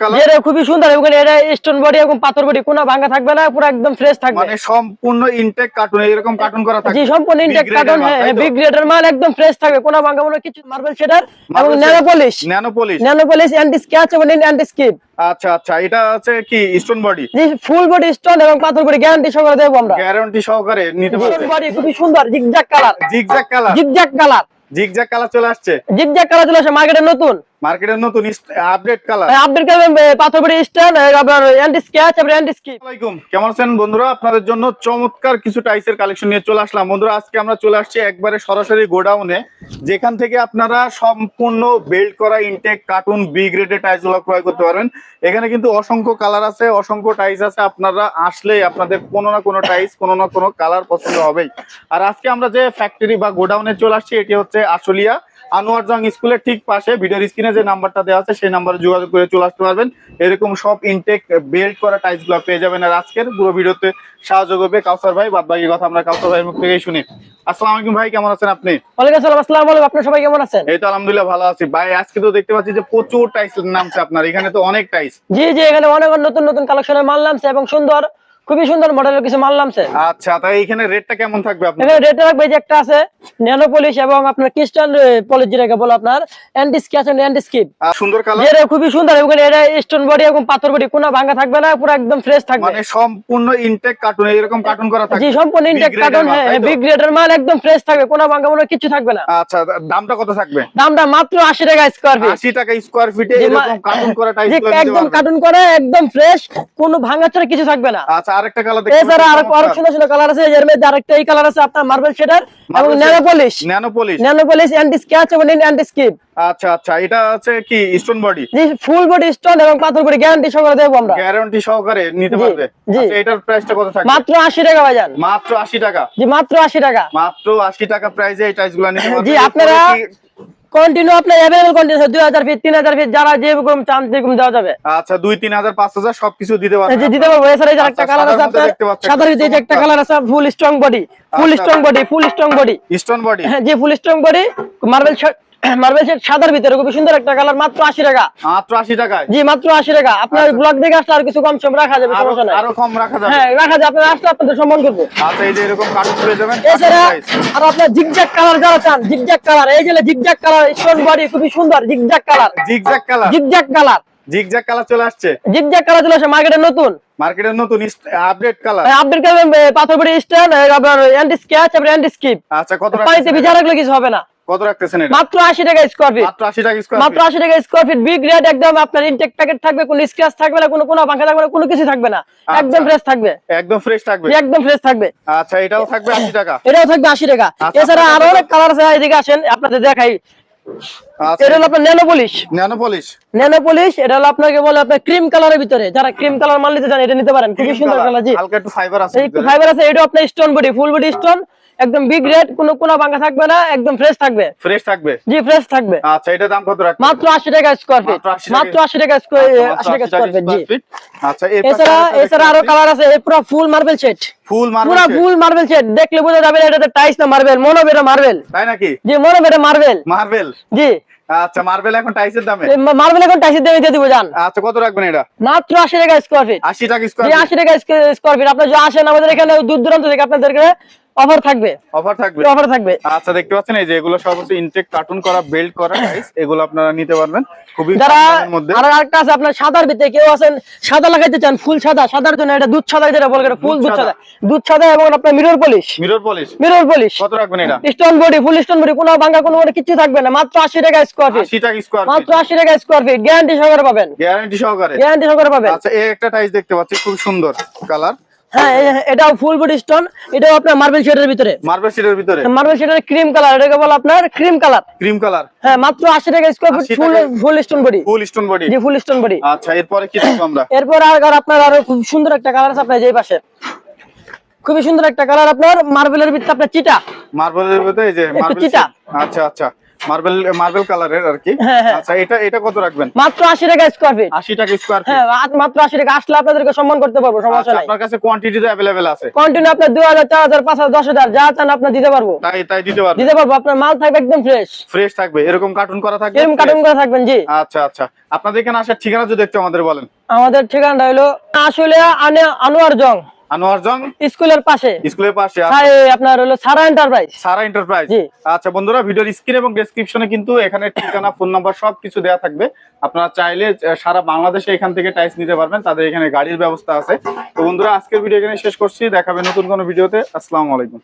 Colour খুবই সুন্দর এবং এটা স্টোন বডি এবং পাথর বডি কোনো ভাঙা থাকবে না পুরো একদম ফ্রেশ থাকবে। মানে সম্পূর্ণ ইনটেক কার্টুন এরকম কার্টুন করা জি থাকে সম্পূর্ণ ইনটেক কার্টন হ্যাঁ বিগ গ্রেডের মাল একদম ফ্রেশ থাকবে কোনো ভাঙা কোনো কিছু মার্বেল শেডার এবং nano polish nano polish nano polish anti scratch এবং অ্যান্টি স্কিপ আচ্ছা আচ্ছা এটা আছে কি স্টোন বডি জি ফুল বডি স্টোন এবং পাথর বডি গ্যারান্টি সহকারে দেবো আমরা। গ্যারান্টি সহকারে নিতে পারবে। স্টোন বডি খুবই সুন্দর zigzag colour zigzag colour zigzag colour zigzag colour চলে আসছে। জিগজ্যাগ কালার চলে আসে মার্কেটে নতুন। মার্কেটের নতুন আপডেট কালার আপডেট করবেন পাথর বডি স্টোন আপনার অ্যান্টি স্ক্র্যাচ এবং অ্যান্টি স্কিপ আসসালামাইকুম কেমন আছেন বন্ধুরা? আপনাদের জন্য চমৎকার কিছু টাইসের কালেকশন নিয়ে চলে আসলাম। বন্ধুরা আজকে আমরা চলে আসছি একবারে সরাসরি গোডাউনে যেখান থেকে আপনারা সম্পূর্ণ বেল্ট করা ইনটেক কার্টুন বি গ্রেডের টাইসগুলো ক্রয় করতে পারবেন। এখানে কিন্তু অসংখ্য কালার আছে অসংখ্য টাইস আছে। আপনারা আসলেই আপনাদের কোনো না কোনো টাইস কোনো না কোনো কালার পছন্দ হবেই। আর আজকে আমরা যে ফ্যাক্টরি বা গোডাউনে চলে আসছি এটি হচ্ছে আশুলিয়া। আনোয়ার জাং স্কুলের ঠিক পাশে ভিডিওর স্ক্রিনে যে নাম্বারটা দেওয়া আছে সেই নাম্বারে যোগাযোগ করে চলে আসতে পারবেন। এরকম সব ইনটেক বেল্ট করা টাইলসগুলো পেয়ে যাবেন। আর আজকের পুরো ভিডিওতে সাহায্য করবে কাউসার ভাই। বাদ বাকি কথা আমরা কাউসার ভাইয়ের মুখ থেকেই শুনি। আসসালামু আলাইকুম ভাই কেমন আছেন আপনি? ওয়ালাইকুম আসসালাম আসসালামু আলাইকুম। আপনারা সবাই কেমন আছেন? এই তো আলহামদুলিল্লাহ ভালো আছি। ভাই আজকে তো দেখতে পাচ্ছি যে প্রচুর টাইলস নামছে আপনার। এখানে তো অনেক টাইলস জি জি এখানে অনেক নতুন নতুন কালেকশনের মাল নামছে এবং সুন্দর খুবই সুন্দর মডেলের কিছু মাল নামছে। আচ্ছা তাই এখানে রেটটা কেমন থাকবে আপনার? এখানে রেটে রাখবে এই যে একটা আছে ন্যানো পলিশ এবং আপনার ক্রিস্টান পলিশ যেটাকে বলো আপনার অ্যান্টি স্ক্যাচ এবং অ্যান্টি স্কিপ সুন্দর কালার? যেটা খুবই সুন্দর এবং এটা স্টোন বডি এবং পাথর বডি কোনো ভাঙা থাকবে না পুরো একদম ফ্রেশ থাকবে। মানে সম্পূর্ণ ইনটেক কার্টুন এরকম কার্টুন করা থাকবে। জি সম্পূর্ণ ইনটেক কার্টন হ্যাঁ বিগ গ্রেডের মাল একদম ফ্রেশ থাকবে কোনো ভাঙা কোনো কিছু থাকবে না। আচ্ছা দামটা কত থাকবে? দামটা মাত্র আশি টাকা স্কোয়ার ফিট আশি টাকা স্কোয়ার ফিটে এরকম কার্টুন করা যে একদম কার্টুন করে একদম ফ্রেশ কোনো ভাঙা ছাড়া কিছু থাকবে না। আচ্ছা আরেকটা কালার দেখতে এছাড়া আর আরও সুন্দর সুন্দর কালার আছে এর মধ্যে আরেকটা এই কালার আছে আপনার মার্বেল শেডার এবং nano polish nano polish nano polish anti scratch এবং অ্যান্টি স্কিপ আচ্ছা আচ্ছা এটা আছে কি স্টোন বডি জি ফুল বডি স্টোন এবং পাথর বডি গ্যারান্টি সহকারে দেবো আমরা। গ্যারান্টি সহকারে নিতে পারবে। আচ্ছা এটার প্রাইসটা কত থাকবে? মাত্র আশি টাকা ভাইজান। মাত্র আশি টাকা? জি মাত্র আশি টাকা। মাত্র আশি টাকা প্রাইসে এই টাইলসগুলো নিতে পারবে। জি, আপনারা কন্টিনিউ আপনার अवेलेबल কন্টিনিউ দুই হাজার ফিট তিন হাজার ফিট যারা যেরকম চান সেরকম দেওয়া যাবে। আচ্ছা দুই তিন হাজার পাঁচ হাজার সবকিছু দিতে এই যে দিতে পারব। এছাড়া এই যে একটা আচ্ছা, কালার আছে আপনার সাদার ভিতরে যে একটা কালার আছে full strong body full. Strong body full strong body strong body হ্যাঁ যে full strong body marble marble shade সাদার ভিতরে খুবই সুন্দর একটা কালার মাত্র আশি টাকা। মাত্র আশি টাকায়? জি মাত্র আশি টাকা। আপনার ব্লগ দেখে আসলে আর কিছু কম সম রাখা যাবে সমস্যা নাই। আরও কম রাখা যাবে। হ্যাঁ রাখা যাবে। আপনারা আসলে আপনাদের সম্মান করব। আচ্ছা এই যে এরকম কার্টুন পেয়ে যাবেন এছাড়া আর আপনার জিগজ্যাগ কালার যারা চান জিগজ্যাগ কালার এই যে জিগজ্যাগ কালার স্টোন বডি খুবই সুন্দর zigzag colour zigzag colour zigzag colour zigzag colour চলে আসছে। জিগজ্যাগ কালার চলে আসে মার্কেটে নতুন। মার্কেটের নতুন আপডেট কালার আপডেট করবেন পাথর বডি স্ট্যান্ড আপনার অ্যান্টি এবং অ্যান্টি স্কিপ আচ্ছা কত পানিতে ভিজা রাখলে কিছু হবে না। কত রাখতেছেন এটা? মাত্র আশি টাকা স্কোয়ার ফিট মাত্র আশি টাকা স্কোয়ার মাত্র আশি টাকা স্কোয়ার ফিট বিগ রেট একদম আপনার ইনটেক প্যাকেট থাকবে কোনো স্ক্র্যাচ থাকবে না কোনো কোনো পাখা থাকবে না কোনো কিছু থাকবে না। একদম ফ্রেশ থাকবে। একদম ফ্রেশ থাকবে। একদম ফ্রেশ থাকবে। আচ্ছা এটাও থাকবে আশি টাকা। এটাও থাকবে আশি টাকা। এছাড়া আরও অনেক কালার আছে এদিকে আসেন আপনাদের দেখাই। এটা হলো আপনার nano polish nano polish nano polish এটা হলো আপনাকে বলে আপনার ক্রিম কালারের ভিতরে। যারা ক্রিম কালার মাল নিতে চান এটা নিতে পারেন। খুবই সুন্দর কালার জি। হালকা একটু ফাইবার আছে এই ফাইবার আছে এটা আপনার stone body full body stone একদম বিগ রেট কোনো কোনো ভাঙা থাকবে না একদম ফ্রেশ থাকবে। ফ্রেশ থাকবে? জি ফ্রেশ থাকবে। আচ্ছা এটা দাম কত রাখবেন? মাত্র আশি টাকা স্কয়ার ফিট মাত্র 80 টাকা। স্কয়ার আশি টাকা স্কোয়ার স্কোয়ার ফিট জি। আচ্ছা এছাড়া এছাড়া আরও কালার আছে এই পুরো ফুল মার্বেল সেট ফুল পুরো ফুল মার্বেল সেট দেখলে বোঝা যাবে এটাতে টাইস না মার্বেল মনোবেরা মার্বেল তাই নাকি? জি মনোবেরা মার্বেল মার্বেল জি। আচ্ছা মার্বেল এখন টাইসের দামে? মার্বেল এখন টাইসের দামে দিয়ে দিব জান। আচ্ছা কত রাখবেন এটা? মাত্র আশি টাকা স্কোয়ার ফিট আশি টাকা জি স্কোয়ার আশি টাকা স্কোয়ার ফিট আপনার যদি আসেন আমাদের এখানে দূর দূরান্ত থেকে আপনাদেরকে অফার থাকবে। অফার থাকবে? অফার থাকবে। আচ্ছা দেখতে পাচ্ছেন এই যে এগুলো সব হচ্ছে ইনটেক কার্টুন করা বেল্ট করা এগুলো আপনারা নিতে পারবেন। খুবই যারা আর আরেকটা আছে আপনার সাদার ভিতরে কেউ আছেন সাদা লাগাইতে চান ফুল সাদা সাদার জন্য এটা দুধ সাদা যেটা বলে ফুল দুধ সাদা। দুধ সাদা এবং আপনার mirror polish mirror polish mirror polish কত রাখবেন এটা? Stone body full stone body কোনো ভাঙা কোনো কিছু থাকবে না। মাত্র আশি টাকা স্কোয়ার ফিট আশি টাকা স্কোয়ার মাত্র আশি টাকা স্কোয়ার ফিট গ্যারান্টি সহকারে পাবেন। গ্যারান্টি সহকারে। গ্যারান্টি সহকারে পাবেন। আচ্ছা এই একটা টাইস দেখতে পাচ্ছি খুব সুন্দর কালার হ্যাঁ এটাও ফুল বডি স্টোন এটাও আপনার মার্বেল শেডের ভিতরে। মার্বেল শিটের ভিতরে। মার্বেল শেডের ক্রিম কালার এটাকে বলে আপনার ক্রিম কালার ক্রিম কালার হ্যাঁ মাত্র আশি টাকা square feet 80 full full stone body full stone body জি ফুল স্টোন বডি আচ্ছা এরপরে কি দেখব আমরা? এরপর আর আপনার আরও খুব সুন্দর একটা কালার আছে আপনার যে পাশে। খুবই সুন্দর একটা কালার আপনার। মার্বেলের ভিতরে আপনার চিটা। মার্বেলের ভিতরে এই যে মার্বেল চিটা। আচ্ছা আচ্ছা। মার্বেল মার্বেল কালারের আর কি। হ্যাঁ, হ্যাঁ। আচ্ছা এটা এটা কত রাখবেন? মাত্র আশি টাকা স্কোয়ার ফিট আশি টাকা স্কোয়ার হ্যাঁ মাত্র আশি টাকা। আসলে আপনাদেরকে সম্মান করতে পারব সমস্যা নাই। আপনার কাছে কোয়ান্টিটি তো অ্যাভেলেবেল আছে। কন্টিনিউ আপনার দুই হাজার চার হাজার পাঁচ হাজার দশ হাজার যা চান আপনার দিতে পারব। তাই তাই দিতে পারবেন? দিতে পারব আপনার মাল থাকবে একদম ফ্রেশ ফ্রেশ থাকবে। এরকম কার্টুন করা থাকবে? এরকম কার্টুন করে থাকবেন জি। আচ্ছা আচ্ছা। আপনাদের এখানে আসার ঠিকানা যদি একটু আমাদের বলেন। আমাদের ঠিকানাটা হলো আসলে আনে- আনোয়ার জং। আনোয়ার জং? স্কুলের পাশে। স্কুলের পাশে আপনার হলো সারা এন্টারপ্রাইজ সারা এন্টারপ্রাইজ আচ্ছা বন্ধুরা ভিডিওর স্ক্রিন এবং ডেসক্রিপশনে কিন্তু এখানে ঠিকানা ফোন নাম্বার সবকিছু দেওয়া থাকবে। আপনারা চাইলে সারা বাংলাদেশে এখান থেকে টাইস নিতে পারবেন। তাদের এখানে গাড়ির ব্যবস্থা আছে। তো বন্ধুরা আজকের ভিডিও এখানে শেষ করছি। দেখাবে নতুন কোনো ভিডিওতে আসসালামু আলাইকুম।